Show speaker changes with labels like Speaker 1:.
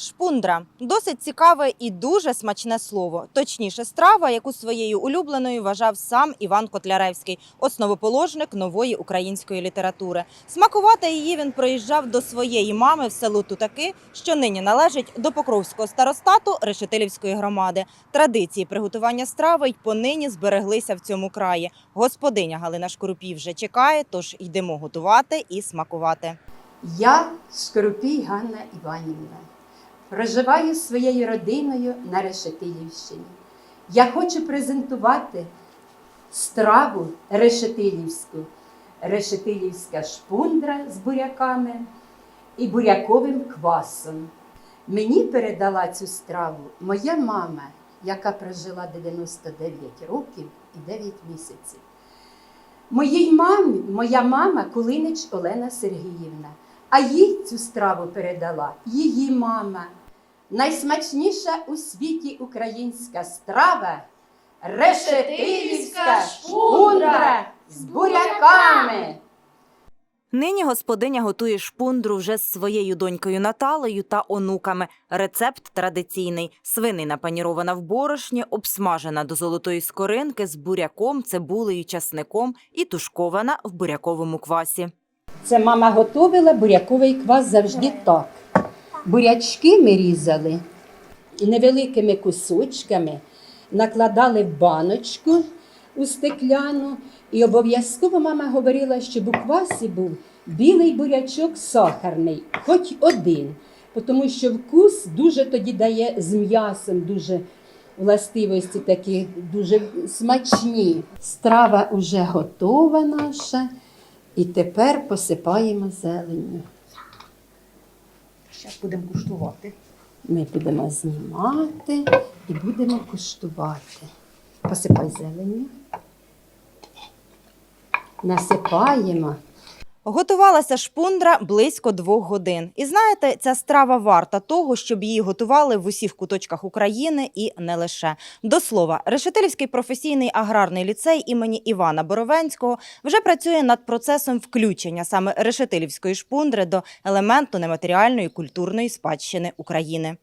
Speaker 1: Шпундра досить цікаве і дуже смачне слово. Точніше, страва, яку своєю улюбленою вважав сам Іван Котляревський, основоположник нової української літератури. Смакувати її він проїжджав до своєї мами в село Тутаки, що нині належить до Покровського старостату Решетилівської громади. Традиції приготування страви й понині збереглися в цьому краї. Господиня Галина Шкурупій вже чекає, тож йдемо готувати і смакувати.
Speaker 2: Я Шкорупій Ганна Іванівна. Проживаю зі своєю родиною на Решетилівщині. Я хочу презентувати страву решетилівську. Решетилівська шпундра з буряками і буряковим квасом. Мені передала цю страву моя мама, яка прожила 99 років і 9 місяців. Моїй мамі, моя мама Кулинич Олена Сергіївна, а їй цю страву передала її мама. Найсмачніша у світі українська страва решетилівська шпундра з буряками.
Speaker 1: Нині господиня готує шпундру вже з своєю донькою Наталею та онуками. Рецепт традиційний: свинина панірована в борошні, обсмажена до золотої скоринки з буряком, цибулею, часником і тушкована в буряковому квасі.
Speaker 2: Це мама готувала буряковий квас завжди так. Бурячки ми різали невеликими кусочками, накладали в баночку у стекляну. І обов'язково мама говорила, щоб у квасі був білий бурячок сахарний, хоч один. Тому що вкус дуже тоді дає з м'ясом, дуже властивості такі дуже смачні. Страва вже готова наша. І тепер посипаємо зеленню.
Speaker 3: Зараз будемо куштувати.
Speaker 2: Ми будемо знімати і будемо куштувати. Посипай зеленню. Насипаємо.
Speaker 1: Готувалася шпундра близько двох годин. І знаєте, ця страва варта того, щоб її готували в усіх куточках України і не лише. До слова, Решетилівський професійний аграрний ліцей імені Івана Боровенського вже працює над процесом включення саме решетилівської шпундри до елементу нематеріальної культурної спадщини України.